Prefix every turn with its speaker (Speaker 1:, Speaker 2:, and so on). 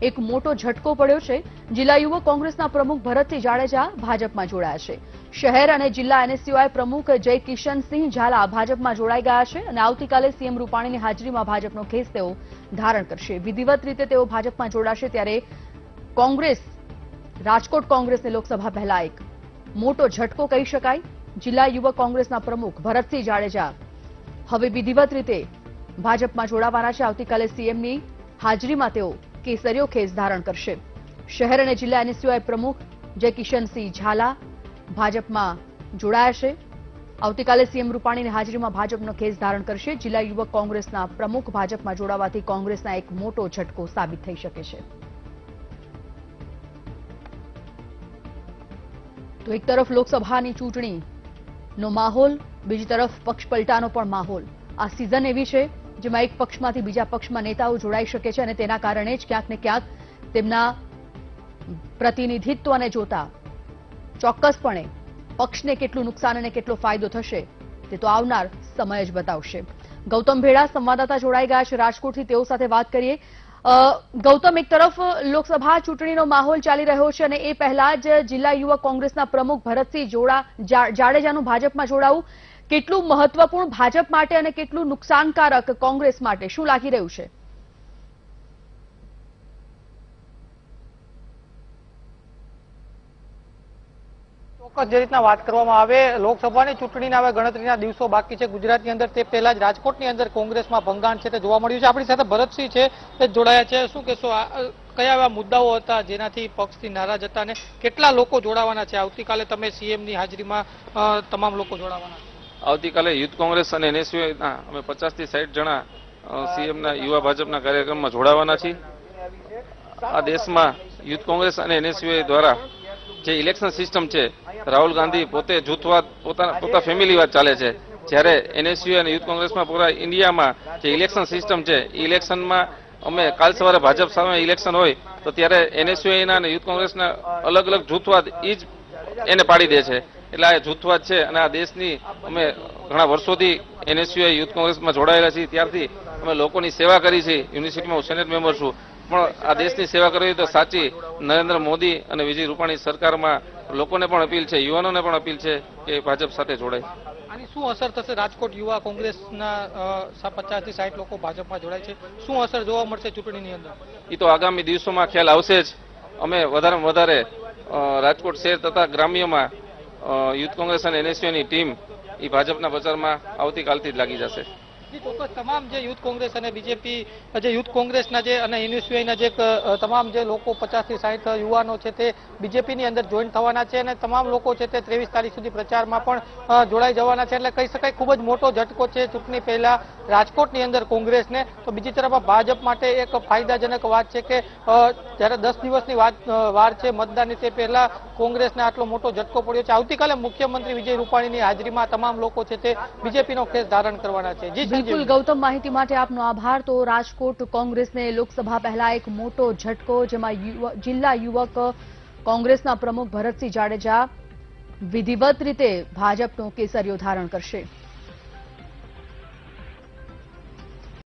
Speaker 1: એક મોટો ઝટકો પડ્યો છે. જિલ્લા યુવક કોંગ્રેસના પ્રમુખ ભરતસિંહ જાડેજા ભાજપમાં જોડાયા છે. શહેર અને જિલ્લા એનએસયુઆઈ પ્રમુખ જય કિશનસિંહ ઝાલા ભાજપમાં જોડાઈ ગયા છે અને આવતીકાલે સીએમ રૂપાણીની હાજરીમાં ભાજપનો ખેસ તેઓ ધારણ કરશે. વિધિવત રીતે તેઓ ભાજપમાં જોડાશે ત્યારે કોંગ્રેસ, રાજકોટ કોંગ્રેસને લોકસભા પહેલા એક મોટો ઝટકો કહી શકાય. જિલ્લા યુવક કોંગ્રેસના પ્રમુખ ભરતસિંહ જાડેજા હવે વિધિવત રીતે ભાજપમાં જોડાવાના છે. આવતીકાલે સીએમની હાજરીમાં તેઓ કેસરીયો ખેસ ધારણ કરશે. શહેર અને જિલ્લા એનએસયુઆઈ પ્રમુખ જયકિશનસિંહ ઝાલા ભાજપમાં જોડાયા આવતીકાલે સીએમ રૂપાણીની હાજરીમાં ભાજપનો ખેસ ધારણ કરશે. જિલ્લા યુવક કોંગ્રેસના પ્રમુખ ભાજપમાં જોડાવાથી કોંગ્રેસના એક મોટો ઝટકો સાબિત થઈ શકે છે. તો એક તરફ લોકસભાની ચૂંટણીનો માહોલ, બીજી તરફ પક્ષ પલટાનો પણ માહોલ. આ સિઝન એવી છે જેમાં એક પક્ષમાંથી બીજા પક્ષમાં નેતાઓ જોડાઈ શકે છે અને તેના કારણે જ ક્યાંક ને ક્યાંક તેમના પ્રતિનિધિત્વને જોતા ચોક્કસપણે પક્ષને કેટલું નુકસાન અને કેટલો ફાયદો થશે તે તો આવનાર સમય જ બતાવશે. ગૌતમ ભેડા સંવાદદાતા જોડાઈ ગયા છે રાજકોટથી. તેઓ સાથે વાત કરીએ. ગૌતમ, એક તરફ લોકસભા ચૂંટણીનો માહોલ ચાલી રહ્યો છે અને એ પહેલા જ જિલ્લા યુવક કોંગ્રેસના પ્રમુખ ભરતસિંહ જોડા જાડેજાનું ભાજપમાં જોડાવું. કેટલું મહત્વપૂર્ણ ભાજપ માટે અને કેટલું નુકસાનકારક કોંગ્રેસ માટે? શું લાગી રહ્યું છે?
Speaker 2: ચોક્કસ, જે રીતના વાત કરવામાં આવે, લોકસભાની ચૂંટણીના હવે ગણતરીના દિવસો બાકી છે. ગુજરાતની અંદર તે પહેલા જ રાજકોટની અંદર કોંગ્રેસમાં ભંગાણ છે તે જોવા મળ્યું છે. આપણી સાથે ભરતસિંહ છે તે જોડાયા છે. શું કહેશો કયા એવા મુદ્દાઓ હતા જેનાથી પક્ષથી નારાજ હતા અને કેટલા લોકો જોડાવાના છે? આવતીકાલે તમે સીએમની હાજરીમાં તમામ લોકો જોડાવાના
Speaker 3: આવતીકાલે યુથ કોંગ્રેસ અને એનએસયુના અમે પચાસથી સાઠ જણા સીએમના યુવા ભાજપના કાર્યક્રમમાં જોડાવાના છીએ. આ દેશમાં યુથ કોંગ્રેસ અને એનએસયુઆઈ દ્વારા જે ઇલેક્શન સિસ્ટમ છે, રાહુલ ગાંધી પોતે જૂથવાદ પોતાના, પોતા ફેમિલીવાદ ચાલે છે. જ્યારે એનએસયુ અને યુથ કોંગ્રેસમાં પૂરા ઇન્ડિયામાં જે ઇલેક્શન સિસ્ટમ છે ઇલેક્શનમાં અમે કાલ સવારે ભાજપ સામે ઇલેક્શન હોય, તો ત્યારે એનએસયુઆઈના અને યુથ કોંગ્રેસના અલગ અલગ જૂથવાદ એ જ એને પાડી દે છે. એટલે આ જૂથવાદ છે અને આ દેશની અમે ઘણા વર્ષોથી એનએસયુઆઈ યુથ કોંગ્રેસમાં જોડાયેલા છીએ. ત્યારથી અમે લોકોની સેવા કરી છે. યુનિવર્સિટીમાં હું સેનેટ મેમ્બર છું. પણ આ દેશની સેવા કરવી તો સાચી. નરેન્દ્ર મોદી અને વિજય રૂપાણી સરકારમાં લોકોને પણ અપીલ છે યુવાનોને પણ અપીલ છે કે ભાજપ સાથે જોડાય.
Speaker 2: આની શું અસર થશે? રાજકોટ યુવા કોંગ્રેસના પચાસથી સાઠ લોકો ભાજપમાં જોડાય છે. શું અસર જોવા મળશે ચૂંટણીની અંદર?
Speaker 3: એ તો આગામી દિવસોમાં ખ્યાલ આવશે જ. અમે વધારેમાં વધારે રાજકોટ શહેર તથા ગ્રામ્યમાં યુથ કોંગ્રેસ અને એનએસયુની ટીમ એ ભાજપના પ્રચારમાં આવતીકાલથી જ લાગી જશે.
Speaker 2: તમામ જે યુથ કોંગ્રેસ અને બીજેપી, જે યુથ કોંગ્રેસના જે અને એનએસયુઆઈના જે તમામ જે લોકો પચાસથી સાઠ યુવાનો છે તે બીજેપીની અંદર જોઈન થવાના છે અને તમામ લોકો છે તે ત્રેવીસ તારીખ સુધી પ્રચારમાં પણ જોડાઈ જવાના છે. એટલે કહી શકાય ખૂબ જ મોટો ઝટકો છે ચૂંટણી પહેલા રાજકોટની અંદર કોંગ્રેસને. તો બીજી તરફ ભાજપ માટે એક ફાયદાજનક વાત છે કે જ્યારે દસ દિવસની વાત વાર છે મતદાનની, તે પહેલા કોંગ્રેસને આટલો મોટો ઝટકો પડ્યો છે. આવતીકાલે મુખ્યમંત્રી વિજય રૂપાણીની હાજરીમાં તમામ લોકો છે તે બીજેપીનો કેસ ધારણ કરવાના છે. જી
Speaker 1: બિલકુલ ગૌતમ માહિતી માટે આપનો આભાર. તો રાજકોટ કોંગ્રેસને લોકસભા પહેલા એક મોટો ઝટકો જેમાં જિલ્લા યુવક કોંગ્રેસના પ્રમુખ ભરતસિંહ જાડેજા વિધિવત રીતે ભાજપનો કેસરિયો ધારણ કરશે.